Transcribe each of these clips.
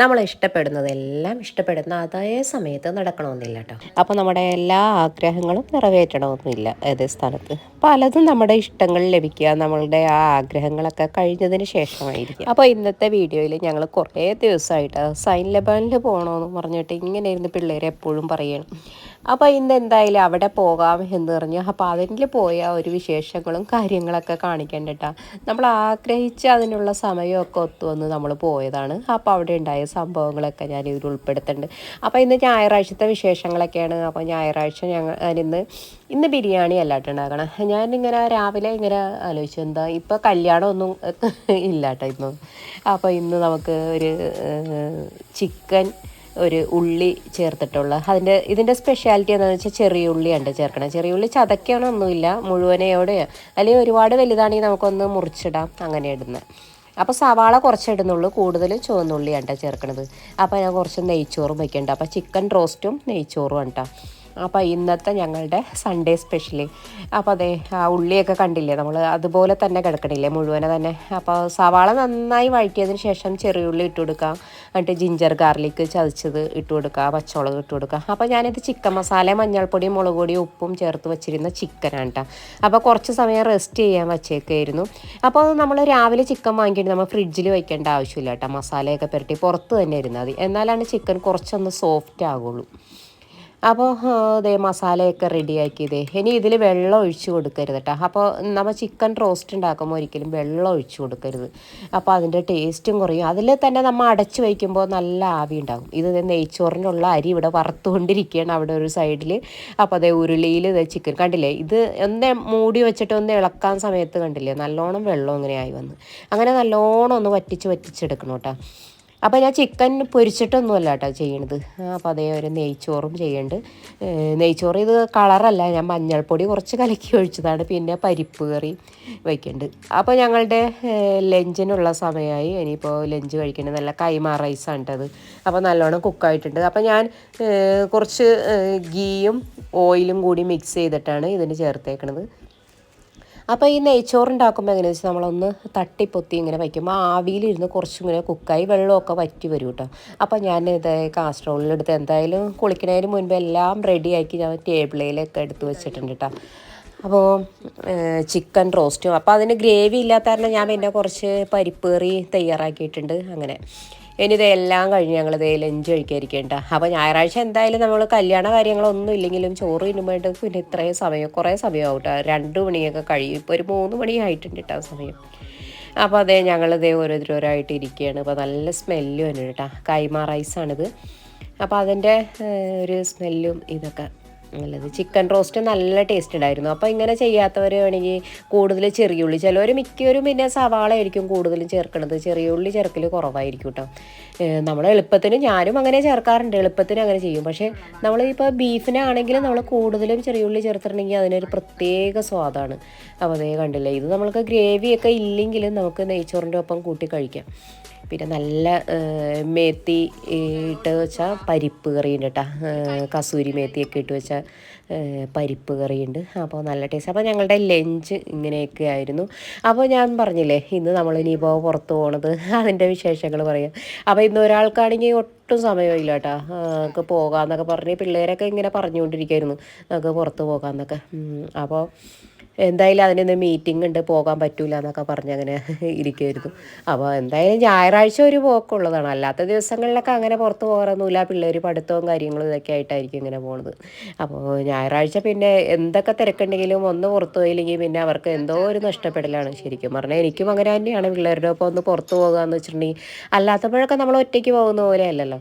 നമ്മൾ ഇഷ്ടപ്പെടുന്നതെല്ലാം ഇഷ്ടപ്പെടുന്ന അതേ സമയത്ത് നടക്കണമെന്നില്ല കേട്ടോ. അപ്പോൾ നമ്മുടെ എല്ലാ ആഗ്രഹങ്ങളും നിറവേറ്റണമെന്നില്ല ഏതേ സ്ഥലത്ത്. പലതും നമ്മുടെ ഇഷ്ടങ്ങൾ ലഭിക്കുക നമ്മളുടെ ആ ആഗ്രഹങ്ങളൊക്കെ കഴിഞ്ഞതിന് ശേഷമായിരിക്കും അപ്പോൾ ഇന്നത്തെ വീഡിയോയിൽ ഞങ്ങൾ കുറേ ദിവസമായിട്ട് സൈൻ ലബാനിൽ പോകണമെന്ന് പറഞ്ഞിട്ട് ഇങ്ങനെ ഇരുന്ന് പിള്ളേരെ എപ്പോഴും പറയണം. അപ്പോൾ ഇന്ന് എന്തായാലും അവിടെ പോകാം എന്ന് പറഞ്ഞു. അപ്പോൾ അതിൽ പോയ ഒരു വിശേഷങ്ങളും കാര്യങ്ങളൊക്കെ കാണിക്കേണ്ടിട്ടാ നമ്മൾ ആഗ്രഹിച്ച് അതിനുള്ള സമയമൊക്കെ ഒത്തുവന്ന് നമ്മൾ പോയതാണ്. അപ്പോൾ അവിടെ ഉണ്ടായ സംഭവങ്ങളൊക്കെ ഞാൻ ഇതിൽ ഉൾപ്പെടുത്തുന്നുണ്ട്. അപ്പോൾ ഇന്ന് ഞായറാഴ്ചത്തെ വിശേഷങ്ങളൊക്കെയാണ്. അപ്പോൾ ഞായറാഴ്ച ഞങ്ങൾ ഇന്ന് ഇന്ന് ബിരിയാണി അല്ലാട്ട് ഉണ്ടാക്കണം. ഞാനിങ്ങനെ രാവിലെ ഇങ്ങനെ ആലോചിച്ചു എന്താ ഇപ്പോൾ കല്യാണമൊന്നും ഇല്ല കേട്ടോ ഇന്ന്. അപ്പോൾ ഇന്ന് നമുക്ക് ഒരു ചിക്കൻ ഒരു ഉള്ളി ചേർത്തിട്ടുള്ള അതിന്റെ ഇതിന്റെ സ്പെഷ്യാലിറ്റി എന്താണെന്ന് വെച്ചാൽ ചെറിയ ഉള്ളിയാണ് ചേർക്കണം. ചെറിയ ഉള്ളി ചതക്കണമൊന്നുമില്ല മുഴുവനെയോടെ അല്ലെങ്കിൽ ഒരുപാട് വലുതാണെങ്കിൽ നമുക്കൊന്ന് മുറിച്ചിടാം അങ്ങനെ ഇടുന്നത് അപ്പോൾ സവാള കുറച്ച് ഇടുന്നുള്ളൂ കൂടുതലും ചുവന്നുള്ളിയാണ് ചേർക്കണത്. അപ്പോൾ ഞാൻ കുറച്ച് നെയ്ച്ചോറും വയ്ക്കുന്നുണ്ട് അപ്പോൾ ചിക്കൻ റോസ്റ്റും നെയ്ച്ചോറും ആണ് കേട്ടോ അപ്പോൾ ഇന്നത്തെ ഞങ്ങളുടെ സൺഡേ സ്പെഷ്യൽ അപ്പോൾ അതെ ആ ഉള്ളിയൊക്കെ കണ്ടില്ലേ നമ്മൾ അതുപോലെ തന്നെ കിടക്കണില്ലേ മുഴുവനെ തന്നെ? അപ്പോൾ സവാള നന്നായി വഴറ്റിയതിന് ശേഷം ചെറിയ ഉള്ളി ഇട്ട് കൊടുക്കാം. എന്നിട്ട് ജിഞ്ചർ ഗാർലിക് ചതച്ചത് ഇട്ട് കൊടുക്കുക പച്ചമുളക് ഇട്ട് കൊടുക്കുക അപ്പോൾ ഞാനിത് ചിക്കൻ മസാല മഞ്ഞൾപ്പൊടിയും മുളക് പൊടി ഉപ്പും ചേർത്ത് വെച്ചിരുന്ന ചിക്കനാണ് കേട്ടോ അപ്പോൾ കുറച്ച് സമയം റെസ്റ്റ് ചെയ്യാൻ വച്ചേക്കായിരുന്നു. അപ്പോൾ നമ്മൾ രാവിലെ ചിക്കൻ വാങ്ങിയിട്ട് നമ്മൾ ഫ്രിഡ്ജിൽ വയ്ക്കേണ്ട ആവശ്യമില്ല കേട്ടോ മസാലയൊക്കെ പുരട്ടി പുറത്ത് തന്നെ ഇരുന്നാൽ മതി. എന്നാലാണ് ചിക്കൻ കുറച്ചൊന്ന് സോഫ്റ്റ് ആകുള്ളൂ അപ്പോൾ ഇതേ മസാലയൊക്കെ റെഡിയാക്കിയതേ. ഇനി ഇതിൽ വെള്ളം ഒഴിച്ചു കൊടുക്കരുത് കേട്ടോ അപ്പോൾ നമ്മൾ ചിക്കൻ റോസ്റ്റ് ഉണ്ടാക്കുമ്പോൾ ഒരിക്കലും വെള്ളം ഒഴിച്ചു കൊടുക്കരുത്. അപ്പോൾ അതിന്റെ ടേസ്റ്റും കുറയും. അതിൽ തന്നെ നമ്മൾ അടച്ചു വയ്ക്കുമ്പോൾ നല്ല ആവി ഉണ്ടാകും. ഇത് നെയ്ച്ചോറിനുള്ള അരി ഇവിടെ വറുത്തുകൊണ്ടിരിക്കുകയാണ് അവിടെ ഒരു സൈഡിൽ അപ്പോൾ അതേ ഉരുളിയിൽ ഇത് ചിക്കൻ കണ്ടില്ലേ? ഇത് ഒന്ന് മൂടി വെച്ചിട്ട് ഒന്ന് ഇളക്കാൻ സമയത്ത് കണ്ടില്ലേ? നല്ലോണം വെള്ളം ഇങ്ങനെ ആയി വന്ന്. അങ്ങനെ നല്ലോണം ഒന്ന് വറ്റിച്ച് വറ്റിച്ചെടുക്കണം കേട്ടോ അപ്പോൾ ഞാൻ ചിക്കൻ പൊരിച്ചിട്ടൊന്നുമല്ല കേട്ടോ ചെയ്യണത്. അപ്പോൾ അതേ ഒരു നെയ്ച്ചോറും ചെയ്യുന്നുണ്ട് നെയ്ച്ചോറ് ഇത് കളറല്ല. ഞാൻ മഞ്ഞൾപ്പൊടി കുറച്ച് കലക്കി ഒഴിച്ചതാണ്. പിന്നെ പരിപ്പ് കറി വയ്ക്കുന്നുണ്ട് അപ്പോൾ ഞങ്ങളുടെ ലഞ്ചിനുള്ള സമയമായി. ഇനിയിപ്പോൾ ലഞ്ച് കഴിക്കേണ്ടത് നല്ല കൈമാ റൈസാണ് കേട്ടത് അപ്പോൾ നല്ലോണം കുക്കായിട്ടുണ്ട്. അപ്പോൾ ഞാൻ കുറച്ച് ഗീയും ഓയിലും കൂടി മിക്സ് ചെയ്തിട്ടാണ് ഇതിന് ചേർത്തേക്കണത്. അപ്പോൾ ഈ നെയ്ച്ചോറുണ്ടാക്കുമ്പോൾ എങ്ങനെയാണെന്ന് വെച്ചാൽ നമ്മളൊന്ന് തട്ടിപ്പൊത്തി ഇങ്ങനെ വയ്ക്കുമ്പോൾ ആവിയിലിരുന്ന് കുറച്ചും ഇങ്ങനെ കുക്കായി വെള്ളമൊക്കെ വറ്റി വരും കേട്ടോ അപ്പോൾ ഞാൻ ഇത് കാസ്ട്രോളിലെടുത്ത് എന്തായാലും കുളിക്കുന്നതിന് മുൻപ് എല്ലാം റെഡിയാക്കി ഞാൻ ടേബിളിലൊക്കെ എടുത്ത് വെച്ചിട്ടുണ്ട് കേട്ടോ അപ്പോൾ ചിക്കൻ റോസ്റ്റും. അപ്പോൾ അതിന് ഗ്രേവി ഇല്ലാത്ത കാരണം ഞാൻ പിന്നെ കുറച്ച് പരിപ്പ് കറി തയ്യാറാക്കിയിട്ടുണ്ട് അങ്ങനെ. ഇനി ഇതെല്ലാം കഴിഞ്ഞ് ഞങ്ങളിത് ലഞ്ച് കഴിക്കാതിരിക്കേണ്ട അപ്പോൾ ഞായറാഴ്ച എന്തായാലും നമ്മൾ കല്യാണ കാര്യങ്ങളൊന്നും ഇല്ലെങ്കിലും ചോറ് തിന്നുമ്പോഴേക്ക് പിന്നെ ഇത്രയും സമയം കുറേ സമയമാവും കേട്ടോ രണ്ട് മണിയൊക്കെ കഴിയും. ഇപ്പോൾ ഒരു മൂന്ന് മണി ആയിട്ടുണ്ട് കേട്ടോ സമയം. അപ്പോൾ അതേ ഞങ്ങളിതേ ഓരോരുത്തരോരായിട്ട് ഇരിക്കുകയാണ്. അപ്പോൾ നല്ല സ്മെല്ലും ഉണ്ട് കേട്ടോ കൈമ റൈസാണിത് അപ്പോൾ അതിന്റെ ഒരു സ്മെല്ലും ഇതൊക്കെ. നല്ലത്. ചിക്കൻ റോസ്റ്റ് നല്ല ടേസ്റ്റ് ഉണ്ടായിരുന്നു അപ്പോൾ ഇങ്ങനെ ചെയ്യാത്തവർ വേണമെങ്കിൽ കൂടുതൽ ചെറിയുള്ളി ചിലവർ മിക്കവരും പിന്നെ സവാള ആയിരിക്കും കൂടുതലും ചേർക്കണത്. ചെറിയുള്ളി ചേർക്കൽ കുറവായിരിക്കും കേട്ടോ നമ്മൾ എളുപ്പത്തിന് ഞാനും അങ്ങനെ ചേർക്കാറുണ്ട്. എളുപ്പത്തിന് അങ്ങനെ ചെയ്യും. പക്ഷേ നമ്മളിപ്പോൾ ബീഫിനാണെങ്കിൽ നമ്മൾ കൂടുതലും ചെറിയുള്ളി ചേർത്തിട്ടുണ്ടെങ്കിൽ അതിനൊരു പ്രത്യേക സ്വാദാണ്. അപ്പോൾ അതേ കണ്ടില്ല ഇത് നമ്മൾക്ക് ഗ്രേവിയൊക്കെ ഇല്ലെങ്കിലും നമുക്ക് നെയ്ച്ചോറിന്റെ ഒപ്പം കൂട്ടി കഴിക്കാം. പിന്നെ നല്ല മേത്തി ഇട്ട് വെച്ചാൽ പരിപ്പ് കറിയുണ്ട് കേട്ടോ കസൂരി മേത്തിയൊക്കെ ഇട്ട് വെച്ചാൽ പരിപ്പ് കറിയുണ്ട്. അപ്പോൾ നല്ല ടേസ്റ്റ്. അപ്പോൾ ഞങ്ങളുടെ ലഞ്ച് ഇങ്ങനെയൊക്കെ ആയിരുന്നു. അപ്പോൾ ഞാൻ പറഞ്ഞില്ലേ ഇന്ന് നമ്മൾ ഇനിയിപ്പോൾ പുറത്ത് പോകണത് അതിന്റെ വിശേഷങ്ങൾ പറയാം. അപ്പോൾ ഇന്ന് ഒരാൾക്കാണെങ്കിൽ ഒട്ടും സമയമില്ല കേട്ടോ നമുക്ക് പോകാമെന്നൊക്കെ പറഞ്ഞ് പിള്ളേരൊക്കെ ഇങ്ങനെ പറഞ്ഞുകൊണ്ടിരിക്കുമായിരുന്നു നമുക്ക് പുറത്ത് പോകാമെന്നൊക്കെ അപ്പോൾ എന്തായാലും അതിനൊന്ന് മീറ്റിംഗ് ഉണ്ട് പോകാൻ പറ്റൂല എന്നൊക്കെ പറഞ്ഞ് അങ്ങനെ ഇരിക്കുമായിരുന്നു അപ്പോൾ എന്തായാലും ഞായറാഴ്ച ഒരു പോക്കുള്ളതാണ്. അല്ലാത്ത ദിവസങ്ങളിലൊക്കെ അങ്ങനെ പുറത്ത് പോകാറൊന്നുമില്ല. പിള്ളേർ പഠിത്തവും കാര്യങ്ങളും ഇതൊക്കെ ആയിട്ടായിരിക്കും ഇങ്ങനെ പോണത്. അപ്പോൾ ഞായറാഴ്ച പിന്നെ എന്തൊക്കെ തിരക്കുണ്ടെങ്കിലും ഒന്ന് പുറത്ത് പോയില്ലെങ്കിൽ പിന്നെ അവർക്ക് എന്തോ ഒരു നഷ്ടപ്പെടലാണ് ശരിക്കും പറഞ്ഞാൽ എനിക്കും അങ്ങനെ തന്നെയാണ്. പിള്ളേരുടെ ഒപ്പം ഒന്ന് പുറത്ത് പോകുക എന്ന് വെച്ചിട്ടുണ്ടെങ്കിൽ അല്ലാത്തപ്പോഴൊക്കെ നമ്മൾ ഒറ്റയ്ക്ക് പോകുന്ന പോലെ അല്ലല്ലോ.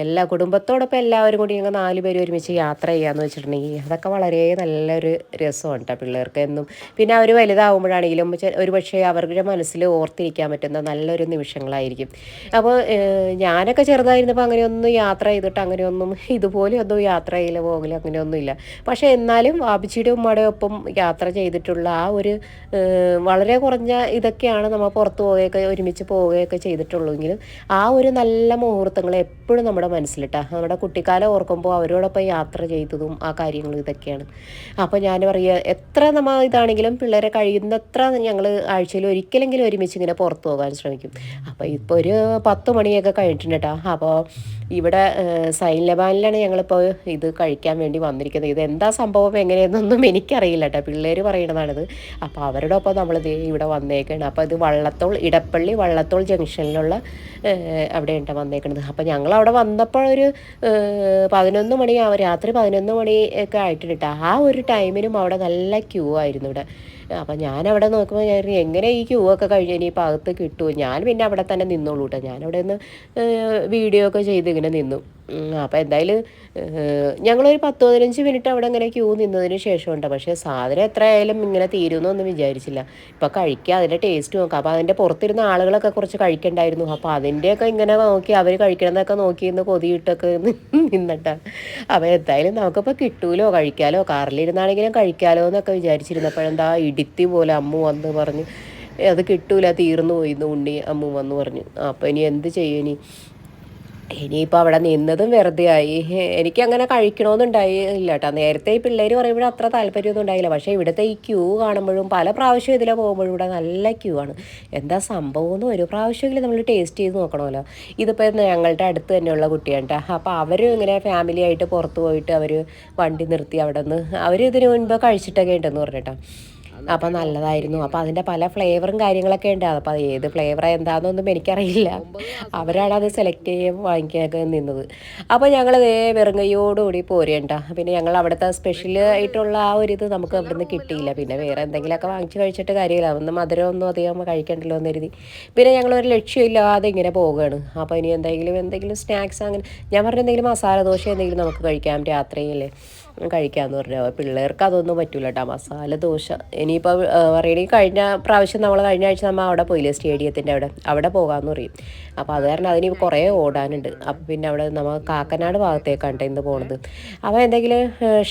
എല്ലാ കുടുംബത്തോടൊപ്പം എല്ലാവരും കൂടി ഞങ്ങൾ നാല് പേര് ഒരുമിച്ച് യാത്ര ചെയ്യാന്ന് വെച്ചിട്ടുണ്ടെങ്കിൽ അതൊക്കെ വളരെ നല്ലൊരു രസമാണ് കേട്ടോ പിള്ളേർക്ക് എന്നും. പിന്നെ അവർ വലുതാവുമ്പോഴാണെങ്കിലും ഒരു പക്ഷേ അവരുടെ മനസ്സിൽ ഓർത്തിരിക്കാൻ പറ്റുന്ന നല്ലൊരു നിമിഷങ്ങളായിരിക്കും. അപ്പോൾ ഞാനൊക്കെ ചെറുതായിരുന്നപ്പോൾ അങ്ങനെയൊന്നും യാത്ര ചെയ്തിട്ട് അങ്ങനെയൊന്നും ഇതുപോലെ ഒന്നും യാത്ര ചെയ്യില്ല അങ്ങനെയൊന്നും ഇല്ല പക്ഷേ എന്നാലും വാപ്പിച്ചിയുടെ ഉമ്മയുടെ ഒപ്പം യാത്ര ചെയ്തിട്ടുള്ള ആ ഒരു വളരെ കുറഞ്ഞ ഇതൊക്കെയാണ് നമ്മൾ പുറത്ത് പോവുകയൊക്കെ ഒരുമിച്ച് പോവുകയൊക്കെ ചെയ്തിട്ടുള്ളൂ. എങ്കിലും ആ ഒരു നല്ല മുഹൂർത്തങ്ങൾ എപ്പോഴും നമ്മുടെ മനസ്സിലിട്ടാ. നമ്മുടെ കുട്ടിക്കാലം ഓർക്കുമ്പോൾ അവരോടൊപ്പം യാത്ര ചെയ്തതും ആ കാര്യങ്ങളും ഇതൊക്കെയാണ്. അപ്പോൾ ഞാൻ പറയുക എത്ര നമ്മൾ ഇതാണെങ്കിലും പിള്ളേരെ കഴിയുന്നത്ര ഞങ്ങൾ ആഴ്ചയിൽ ഒരിക്കലെങ്കിലും ഒരുമിച്ച് ഇങ്ങനെ പുറത്തു പോകാൻ ശ്രമിക്കും. അപ്പോൾ ഇപ്പോൾ ഒരു പത്ത് മണിയൊക്കെ കഴിഞ്ഞിട്ടുണ്ട് കേട്ടോ അപ്പോൾ ഇവിടെ സൈൻ ലബാനിലാണ് ഞങ്ങളിപ്പോൾ ഇത് കഴിക്കാൻ വേണ്ടി വന്നിരിക്കുന്നത്. ഇത് എന്താ സംഭവം എങ്ങനെയെന്നൊന്നും എനിക്കറിയില്ല കേട്ടോ പിള്ളേർ പറയണതാണിത്. അപ്പോൾ അവരുടെ ഒപ്പം നമ്മൾ ഇവിടെ വന്നേക്കാണ്. അപ്പോൾ ഇത് വള്ളത്തോൾ ഇടപ്പള്ളി വള്ളത്തോൾ ജംഗ്ഷനിലുള്ള അവിടെ ഉണ്ട് വന്നേക്കുന്നത് അപ്പോൾ ഞങ്ങൾ അവിടെ വന്നപ്പോൾ ഏഹ്, പതിനൊന്ന് മണി രാത്രി പതിനൊന്ന് മണി ഒക്കെ ആയിട്ടുണ്ട് ആ ഒരു ടൈമിനും അവിടെ നല്ല ക്യൂ ആയിരുന്നു ഇവിടെ. അപ്പം ഞാൻ അവിടെ നോക്കുമ്പോൾ ഞാൻ എങ്ങനെ ഈ ക്യൂ ഒക്കെ കഴിഞ്ഞ് ഇനിയിപ്പോൾ അകത്ത് കിട്ടുമോ ഞാൻ പിന്നെ അവിടെ തന്നെ നിന്നോളൂ കേട്ടോ ഞാൻ അവിടെ നിന്ന് വീഡിയോ ഒക്കെ ചെയ്ത് ഇങ്ങനെ നിന്നു. അപ്പോൾ എന്തായാലും ഞങ്ങളൊരു പത്ത് പതിനഞ്ച് മിനിറ്റ് അവിടെ ഇങ്ങനെ ക്യൂ നിന്നതിന് ശേഷമുണ്ട്. പക്ഷേ സാധനം എത്ര ആയാലും ഇങ്ങനെ തീരുമെന്നൊന്നും വിചാരിച്ചില്ല. ഇപ്പോൾ കഴിക്കുക അതിന്റെ ടേസ്റ്റ് നോക്കാം. അപ്പോൾ അതിന്റെ പുറത്തിരുന്ന ആളുകളൊക്കെ കുറച്ച് കഴിക്കണ്ടായിരുന്നു. അപ്പോൾ അതിന്റെയൊക്കെ ഇങ്ങനെ നോക്കി അവർ കഴിക്കണതൊക്കെ നോക്കി ഇന്ന് കൊതിയിട്ടൊക്കെ നിന്നിട്ടാണ് അപ്പോൾ എന്തായാലും നമുക്കിപ്പോൾ കിട്ടൂലോ കഴിക്കാലോ? കാറിലിരുന്നാണെങ്കിലും കഴിക്കാലോ എന്നൊക്കെ വിചാരിച്ചിരുന്നപ്പോഴെന്താ ഇടിത്തി പോലെ അമ്മു വന്ന് പറഞ്ഞു അത് കിട്ടൂല തീർന്നു പോയി ഇന്ന് ഉണ്ണി അമ്മു വന്ന് പറഞ്ഞു. അപ്പോൾ ഇനി എന്ത് ചെയ്യും ഇനി? ഇനിയിപ്പോൾ അവിടെ നിന്നതും വെറുതെ ആയി. എനിക്ക് അങ്ങനെ കഴിക്കണമെന്നുണ്ടായില്ല കേട്ടോ നേരത്തെ ഈ പിള്ളേർ പറയുമ്പോഴും അത്ര താല്പര്യമൊന്നും ഉണ്ടായില്ല. പക്ഷേ ഇവിടുത്തെ ഈ ക്യൂ കാണുമ്പോഴും പല പ്രാവശ്യം ഇതിലെ പോകുമ്പോഴും ഇവിടെ നല്ല ക്യൂ ആണ്. എന്താ സംഭവം ഒരു പ്രാവശ്യമെങ്കിലും നമ്മൾ ടേസ്റ്റ് ചെയ്ത് നോക്കണമല്ലോ. ഇതിപ്പോൾ ഞങ്ങളുടെ അടുത്ത് തന്നെയുള്ള കുട്ടിയാണ് കേട്ടോ അപ്പോൾ അവരും ഇങ്ങനെ ഫാമിലി ആയിട്ട് പുറത്ത് പോയിട്ട് അവർ വണ്ടി നിർത്തി അവിടെ നിന്ന് അവർ ഇതിനു മുൻപ് കഴിച്ചിട്ടൊക്കെ ഉണ്ടെന്ന് പറഞ്ഞിട്ടോ അപ്പം നല്ലതായിരുന്നു. അപ്പം അതിന്റെ പല ഫ്ലേവറും കാര്യങ്ങളൊക്കെ ഉണ്ട്. അപ്പോൾ അത് ഏത് ഫ്ലേവർ എന്താണെന്നൊന്നും എനിക്കറിയില്ല. അവരാണ് അത് സെലക്ട് ചെയ്യാൻ വാങ്ങിക്കാൻ നിന്നത്. അപ്പോൾ ഞങ്ങൾ ഇതേ വെറുങ്കയോടുകൂടി പോരേണ്ട. പിന്നെ ഞങ്ങൾ അവിടുത്തെ സ്പെഷ്യൽ ആയിട്ടുള്ള ആ ഒരു ഇത് നമുക്ക് അവിടെ നിന്ന് കിട്ടിയില്ല. പിന്നെ വേറെ എന്തെങ്കിലുമൊക്കെ വാങ്ങിച്ച് കഴിച്ചിട്ട് കാര്യമില്ല. ഒന്ന് മധുരമൊന്നും അധികം കഴിക്കണ്ടല്ലോ എന്ന് കരുതി. പിന്നെ ഞങ്ങളൊരു ലക്ഷ്യമില്ലാതെ ഇങ്ങനെ പോവുകയാണ് അപ്പോൾ ഇനി എന്തെങ്കിലും എന്തെങ്കിലും സ്നാക്സ് അങ്ങനെ ഞാൻ പറഞ്ഞ എന്തെങ്കിലും മസാല ദോശ എന്തെങ്കിലും നമുക്ക് കഴിക്കാം രാത്രിയില്ലേ കഴിക്കാമെന്ന് പറഞ്ഞു. പിള്ളേർക്ക് അതൊന്നും പറ്റൂല കേട്ടോ മസാല ദോശ. ഇനിയിപ്പോൾ പറയണെങ്കിൽ കഴിഞ്ഞ പ്രാവശ്യം നമ്മൾ കഴിഞ്ഞ ആഴ്ച നമ്മൾ അവിടെ പോയില്ലേ സ്റ്റേഡിയത്തിന്റെ അവിടെ. അവിടെ പോകാമെന്ന് പറയും. അപ്പോൾ അത് കാരണം അതിന് കുറേ ഓടാനുണ്ട്. അപ്പോൾ പിന്നെ അവിടെ നമ്മൾ കാക്കനാട് ഭാഗത്തേക്കാണ് ഇന്ന് പോണത്. അപ്പോൾ എന്തെങ്കിലും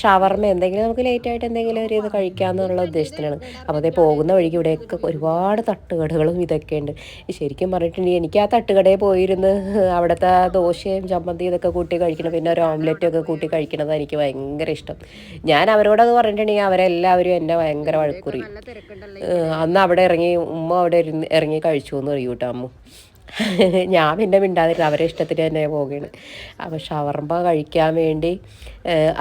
ഷവർമ എന്തെങ്കിലും നമുക്ക് ലേറ്റായിട്ട് എന്തെങ്കിലും ഒരു ഇത് കഴിക്കാമെന്നുള്ള ഉദ്ദേശത്തിനാണ്. അപ്പോൾ അതേ പോകുന്ന വഴിക്ക് ഇവിടെയൊക്കെ ഒരുപാട് തട്ടുകടകളും ഇതൊക്കെ ഉണ്ട് ശരിക്കും പറഞ്ഞിട്ടുണ്ടെങ്കിൽ എനിക്ക് ആ തട്ടുകടയിൽ പോയിരുന്ന് അവിടുത്തെ ദോശയും ചമ്മന്തി ഇതൊക്കെ കൂട്ടി കഴിക്കണം. പിന്നെ ഒരു ഓംലെറ്റും ഒക്കെ കൂട്ടി കഴിക്കണത് എനിക്ക് ഭയങ്കര ഇഷ്ടം. ഞാൻ അവരോടത് പറഞ്ഞിട്ടുണ്ടെങ്കിൽ അവരെല്ലാവരും എന്നെ ഭയങ്കര വഴക്കുറി. അന്ന് അവിടെ ഇറങ്ങി ഉമ്മ അവിടെ ഇറങ്ങി കഴിച്ചു എന്ന് പറയൂ കേട്ടോ അമ്മ. ഞാൻ പിന്നെ മിണ്ടാതിരുന്നു അവരെ ഇഷ്ടത്തിന് തന്നെ പോവുകയാണ്. അപ്പോൾ ഷവർമ്മ കഴിക്കാൻ വേണ്ടി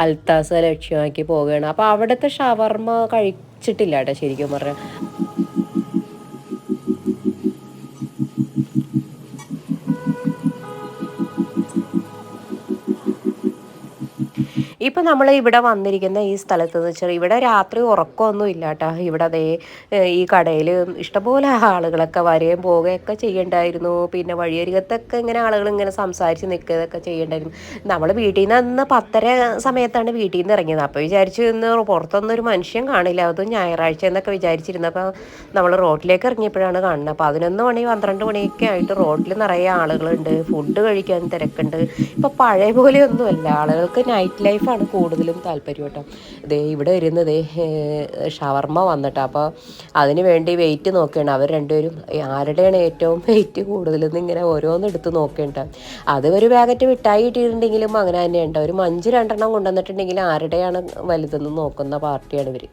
അൽത്താസ ലക്ഷ്യമാക്കി പോവുകയാണ്. അപ്പോൾ അവിടുത്തെ ഷവർമ്മ കഴിച്ചിട്ടില്ല കേട്ടോ ശരിക്കും പറഞ്ഞാൽ ഇപ്പം നമ്മൾ ഇവിടെ വന്നിരിക്കുന്ന ഈ സ്ഥലത്ത് എന്ന് വെച്ചാൽ ഇവിടെ രാത്രി ഉറക്കമൊന്നും ഇല്ല കേട്ടോ ഇവിടെ അതേ ഈ കടയിൽ ഇഷ്ടംപോലെ ആളുകളൊക്കെ വരെയും പോവുകയൊക്കെ ചെയ്യണ്ടായിരുന്നു. പിന്നെ വഴിയരികത്തൊക്കെ ഇങ്ങനെ ആളുകൾ ഇങ്ങനെ സംസാരിച്ച് നിൽക്കുകയൊക്കെ ചെയ്യണ്ടായിരുന്നു. നമ്മൾ വീട്ടിൽ നിന്ന് അന്ന് പത്തര സമയത്താണ് വീട്ടിൽ നിന്ന് ഇറങ്ങിയത്. അപ്പോൾ വിചാരിച്ചു ഇന്ന് പുറത്തൊന്നും ഒരു മനുഷ്യൻ കാണില്ല. അതും ഞായറാഴ്ച എന്നൊക്കെ വിചാരിച്ചിരുന്നപ്പോൾ നമ്മൾ റോഡിലേക്ക് ഇറങ്ങിയപ്പോഴാണ് കാണുന്നത്. അപ്പോൾ പതിനൊന്ന് മണി പന്ത്രണ്ട് മണിയൊക്കെ ആയിട്ട് റോഡിൽ നിറയെ ആളുകളുണ്ട്. ഫുഡ് കഴിക്കാൻ തിരക്കുണ്ട്. ഇപ്പോൾ പഴയ പോലെയൊന്നുമല്ല ആളുകൾക്ക് നൈറ്റ് ലൈഫാണ് കൂടുതലും താല്പര്യം കേട്ടോ. ദേ ഇവിടെ വരുന്നത് ഷവർമ്മ വന്നിട്ട്. അപ്പോൾ അതിന് വേണ്ടി വെയിറ്റ് നോക്കുകയാണ്. അവർ രണ്ടുപേരും ആരുടെയാണ് ഏറ്റവും വെയിറ്റ് കൂടുതലെന്ന് ഇങ്ങനെ ഓരോന്ന് എടുത്ത് നോക്കേണ്ട അത് ഒരു പാക്കറ്റ് മിഠായി കിട്ടിയിട്ടുണ്ടെങ്കിലും അങ്ങനെ തന്നെയുണ്ട് ഒരു മഞ്ച് രണ്ടെണ്ണം കൊണ്ടുവന്നിട്ടുണ്ടെങ്കിൽ ആരുടെയാണ് വലുതെന്ന് നോക്കുന്ന പാർട്ടിയാണ് ഇവർ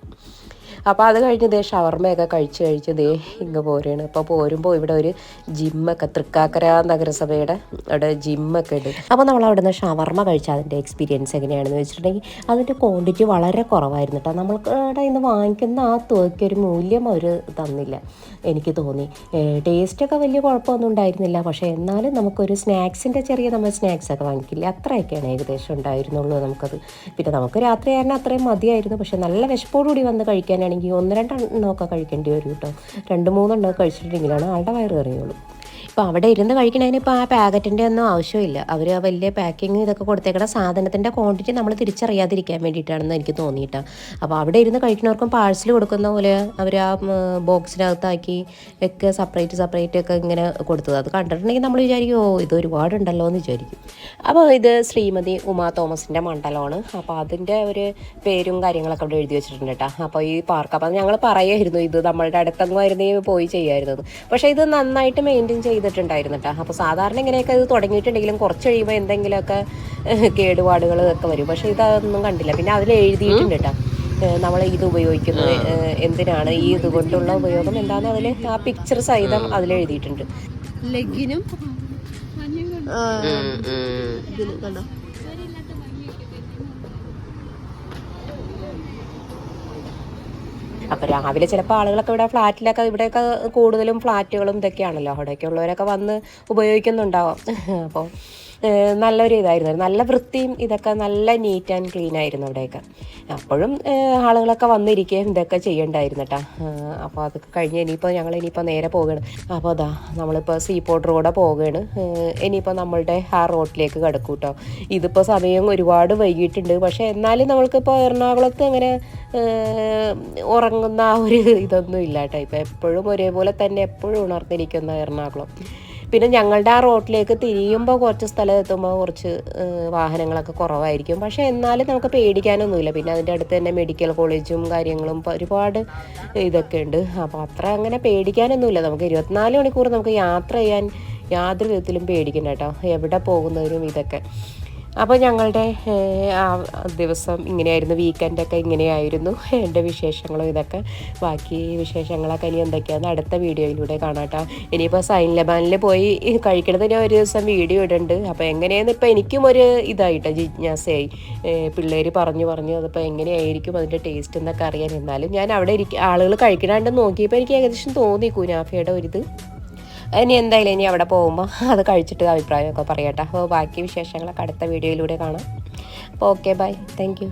അപ്പോൾ അത് കഴിഞ്ഞ് ദേ ഷവർമയൊക്കെ കഴിച്ച് കഴിച്ച് ദേ ഇങ്ങ് പോരുകയാണ് അപ്പോൾ പോരുമ്പോൾ ഇവിടെ ഒരു ജിമ്മൊക്കെ തൃക്കാക്കര നഗരസഭയുടെ അവിടെ ജിമ്മൊക്കെ ഉണ്ട്. അപ്പോൾ നമ്മൾ അവിടെ നിന്ന് ഷവർമ്മ കഴിച്ച അതിന്റെ എക്സ്പീരിയൻസ് എങ്ങനെയാണെന്ന് വെച്ചിട്ടുണ്ടെങ്കിൽ അതിന്റെ ക്വാണ്ടിറ്റി വളരെ കുറവായിരുന്നു കേട്ടോ നമ്മൾക്ക് അവിടെ ഇന്ന് വാങ്ങിക്കുന്ന ആ തുകയ്ക്ക് ഒരു മൂല്യം അവർ തന്നില്ല എനിക്ക് തോന്നി. ടേസ്റ്റൊക്കെ വലിയ കുഴപ്പമൊന്നും ഉണ്ടായിരുന്നില്ല. പക്ഷേ എന്നാലും നമുക്കൊരു സ്നാക്സിന്റെ ചെറിയ നമ്മൾ സ്നാക്സ് ഒക്കെ വാങ്ങിക്കില്ല? അത്രയൊക്കെയാണ് ഏകദേശം ഉണ്ടായിരുന്നുള്ളൂ നമുക്കത്. പിന്നെ നമുക്ക് രാത്രി ആയിരുന്നു അത്രയും മതിയായിരുന്നു. പക്ഷേ നല്ല വിശപ്പോടുകൂടി വന്ന് കഴിക്കാനാണെങ്കിൽ ഒന്ന് രണ്ടെണ്ണമൊക്കെ കഴിക്കേണ്ടി വരും കേട്ടോ. രണ്ട് മൂന്നെണ്ണമൊക്കെ കഴിച്ചിട്ടുണ്ടെങ്കിലാണ് ആളുടെ വയറ് കറിയുള്ളൂ. ഇപ്പോൾ അവിടെ ഇരുന്ന് കഴിക്കണതിന് ഇപ്പോൾ ആ പാക്കറ്റിന്റെ ഒന്നും ആവശ്യമില്ല. അവർ ആ വലിയ പാക്കിങ് ഇതൊക്കെ കൊടുത്തേക്കണ സാധനത്തിന്റെ ക്വാണ്ടിറ്റി നമ്മൾ തിരിച്ചറിയാതിരിക്കാൻ വേണ്ടിയിട്ടാണെന്ന് എനിക്ക് തോന്നിയിട്ടാണ് അപ്പോൾ അവിടെ ഇരുന്ന് കഴിക്കുന്നവർക്കും പാഴ്സൽ കൊടുക്കുന്ന പോലെ അവർ ആ ബോക്സിനകത്താക്കി ഒക്കെ സെപ്പറേറ്റ് സെപ്പറേറ്റ് ഒക്കെ ഇങ്ങനെ കൊടുത്തത്. അത് കണ്ടിട്ടുണ്ടെങ്കിൽ നമ്മൾ വിചാരിക്കും ഓ ഇത് ഒരുപാടുണ്ടല്ലോ എന്ന് വിചാരിക്കും. അപ്പോൾ ഇത് ശ്രീമതി ഉമാ തോമസിന്റെ മണ്ഡലമാണ്. അപ്പോൾ അതിന്റെ ഒരു പേരും കാര്യങ്ങളൊക്കെ അവിടെ എഴുതി വെച്ചിട്ടുണ്ട് കേട്ടോ. അപ്പോൾ ഈ പാർക്ക് അപ്പോൾ ഞങ്ങൾ പറയായിരുന്നു ഇത് നമ്മളുടെ അടുത്തങ്ങുമായിരുന്നെങ്കിൽ പോയി ചെയ്യായിരുന്നു പക്ഷേ ഇത് നന്നായിട്ട് മെയിന്റെയിൻ ചെയ്ത് ചെയ്തിട്ടുണ്ടായിരുന്നു കേട്ടോ അപ്പോൾ സാധാരണ ഇങ്ങനെയൊക്കെ ഇത് തുടങ്ങിയിട്ടുണ്ടെങ്കിലും കുറച്ച് കഴിയുമ്പോൾ എന്തെങ്കിലുമൊക്കെ കേടുപാടുകൾ ഒക്കെ വരും. പക്ഷേ ഇതൊന്നും കണ്ടില്ല. പിന്നെ അതിൽ എഴുതിയിട്ടുണ്ട് കേട്ടോ നമ്മൾ ഇത് ഉപയോഗിക്കുന്നത് എന്തിനാണ്? ഈ ഇത് കൊണ്ടുള്ള ഉപയോഗം എന്താണെന്ന് അതിൽ ആ പിക്ചർ സഹിതം അതിൽ എഴുതിയിട്ടുണ്ട്. ലെഗിനും കണ്ടോ? അപ്പോൾ രാവിലെ ചിലപ്പോൾ ആളുകളൊക്കെ ഇവിടെ ഫ്ലാറ്റിലൊക്കെ ഇവിടെയൊക്കെ കൂടുതലും ഫ്ലാറ്റുകളും ഇതൊക്കെയാണല്ലോ. അവിടെയൊക്കെ ഉള്ളവരൊക്കെ വന്ന് ഉപയോഗിക്കുന്നുണ്ടാവാം. അപ്പോൾ നല്ലൊരു ഇതായിരുന്നു. നല്ല വൃത്തിയും ഇതൊക്കെ നല്ല നീറ്റ് ആൻഡ് ക്ലീൻ ആയിരുന്നു അവിടെയൊക്കെ. അപ്പോഴും ആളുകളൊക്കെ വന്നിരിക്കുകയും ഇതൊക്കെ ചെയ്യണ്ടായിരുന്നു കേട്ടോ അപ്പോൾ അതൊക്കെ കഴിഞ്ഞ് ഇനിയിപ്പോൾ ഞങ്ങൾ ഇനിയിപ്പോൾ നേരെ പോവുകയാണ്. അപ്പോൾ അതാ നമ്മളിപ്പോൾ സീപോർട്ട് റോഡെ പോവുകയാണ്. ഇനിയിപ്പോൾ നമ്മളുടെ ആ റോഡിലേക്ക് കിടക്കും കേട്ടോ ഇതിപ്പോൾ സമയം ഒരുപാട് വൈകിട്ടുണ്ട് പക്ഷേ എന്നാലും നമ്മൾക്കിപ്പോൾ എറണാകുളത്ത് അങ്ങനെ ഉറങ്ങുന്ന ആ ഒരു ഇതൊന്നും ഇല്ല കേട്ടോ. ഇപ്പം എപ്പോഴും ഒരേപോലെ തന്നെ എപ്പോഴും ഉണർന്നിരിക്കുന്ന എറണാകുളം. പിന്നെ ഞങ്ങളുടെ ആ റോട്ടിലേക്ക് തിരിയുമ്പോൾ കുറച്ച് സ്ഥലത്ത് എത്തുമ്പോൾ കുറച്ച് വാഹനങ്ങളൊക്കെ കുറവായിരിക്കും. പക്ഷേ എന്നാലും നമുക്ക് പേടിക്കാനൊന്നുമില്ല. പിന്നെ അതിന്റെ അടുത്ത് തന്നെ മെഡിക്കൽ കോളേജും കാര്യങ്ങളും ഒരുപാട് ഇതൊക്കെ ഉണ്ട്. അപ്പോൾ അത്ര അങ്ങനെ പേടിക്കാനൊന്നുമില്ല. നമുക്ക് ഇരുപത്തിനാല് മണിക്കൂർ നമുക്ക് യാത്ര ചെയ്യാൻ യാതൊരു വിധത്തിലും പേടിക്കണ്ട കേട്ടോ. എവിടെ പോകുന്നവരും ഇതൊക്കെ. അപ്പോൾ ഞങ്ങളുടെ ആ ദിവസം ഇങ്ങനെയായിരുന്നു വീക്കെൻഡൊക്കെ ഇങ്ങനെയായിരുന്നു എന്റെ വിശേഷങ്ങളും ഇതൊക്കെ. ബാക്കി വിശേഷങ്ങളൊക്കെ ഇനി എന്തൊക്കെയാണെന്ന് അടുത്ത വീഡിയോയിലൂടെ കാണാട്ടോ. ഇനിയിപ്പോൾ സൈൻ ലബാനിൽ പോയി കഴിക്കണതിന് ഒരു ദിവസം വീഡിയോ ഇടുന്നുണ്ട് അപ്പോൾ എങ്ങനെയാണെന്ന് ഇപ്പോൾ എനിക്കും ഒരു ഇതായിട്ട് ജിജ്ഞാസയായി. പിള്ളേർ പറഞ്ഞു പറഞ്ഞു അതിപ്പോൾ എങ്ങനെയായിരിക്കും അതിന്റെ ടേസ്റ്റ് എന്നൊക്കെ അറിയാൻ. എന്നാലും ഞാൻ അവിടെ ഇരിക്ക ആളുകൾ കഴിക്കണാണ്ട് നോക്കിയപ്പോൾ എനിക്ക് ഏകദേശം തോന്നി കുനാഫയുടെ ഒരിത്. ഇനി എന്തായാലും ഇനി അവിടെ പോകുമ്പോൾ അത് കഴിച്ചിട്ട് അഭിപ്രായമൊക്കെ പറയട്ടെ. അപ്പോൾ ബാക്കി വിശേഷങ്ങളൊക്കെ അടുത്ത വീഡിയോയിലൂടെ കാണാം. അപ്പോൾ ഓക്കെ ബൈ താങ്ക്